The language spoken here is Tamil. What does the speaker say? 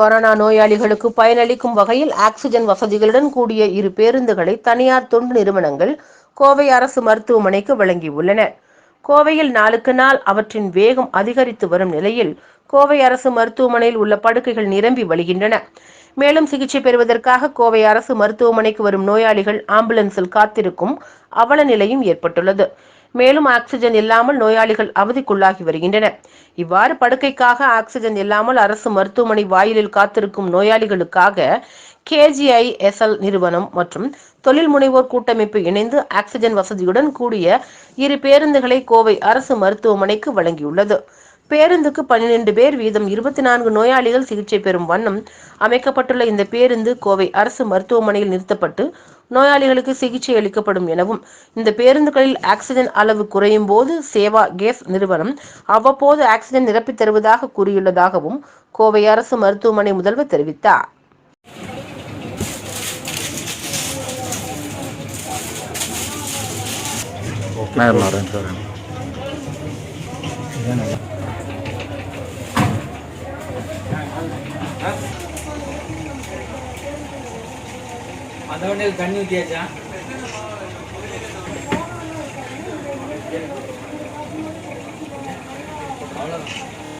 கொரோனா நோயாளிகளுக்கு பயனளிக்கும் வகையில் ஆக்சிஜன் வசதிகளுடன் கூடிய இரு பேருந்துகளை தனியார் தொண்டு நிறுவனங்கள் கோவை அரசு மருத்துவமனைக்கு வழங்கியுள்ளன. கோவையில் நாளுக்கு நாள் அவற்றின் வேகம் அதிகரித்து வரும் நிலையில் கோவை அரசு மருத்துவமனையில் உள்ள படுக்கைகள் நிரம்பி வழிகின்றன. மேலும் சிகிச்சை பெறுவதற்காக கோவை அரசு மருத்துவமனைக்கு வரும் நோயாளிகள் ஆம்புலன்ஸில் காத்திருக்கும் அவல நிலையும் ஏற்பட்டுள்ளது. மேலும் ஆக்சிஜன் இல்லாமல் நோயாளிகள் அவதிக்குள்ளாகி வருகின்றனர். இவ்வாறு படுக்கைக்காக ஆக்சிஜன் இல்லாமல் அரசு மருத்துவமனை வாயிலில் காத்திருக்கும் நோயாளிகளுக்காக கேஜிஐஎஸ்எல் நிறுவனம் மற்றும் தொழில் முனைவோர் கூட்டமைப்பு இணைந்து ஆக்சிஜன் வசதியுடன் கூடிய இரு பேருந்துகளை கோவை அரசு மருத்துவமனைக்கு வழங்கியுள்ளது. பேருந்துக்கு பன்னிரண்டு பேர் வீதம் இருபத்தி நான்கு நோயாளிகள் சிகிச்சை பெறும் வண்ணம் அமைக்கப்பட்டுள்ள இந்த பேருந்து கோவை அரசு மருத்துவமனையில் நிறுத்தப்பட்டு நோயாளிகளுக்கு சிகிச்சை அளிக்கப்படும் எனவும் இந்த பேருந்துகளில் ஆக்சிஜன் அளவு குறையும் போது சேவா கேஸ் நிறுவனம் அவ்வப்போது ஆக்சிஜன் நிரப்பித் தருவதாக கூறியுள்ளதாகவும் கோவை அரசு மருத்துவமனை முதல்வர் தெரிவித்தார். நேரில் வரேன் சார் அந்த தண்ணி ஊற்றியாச்சா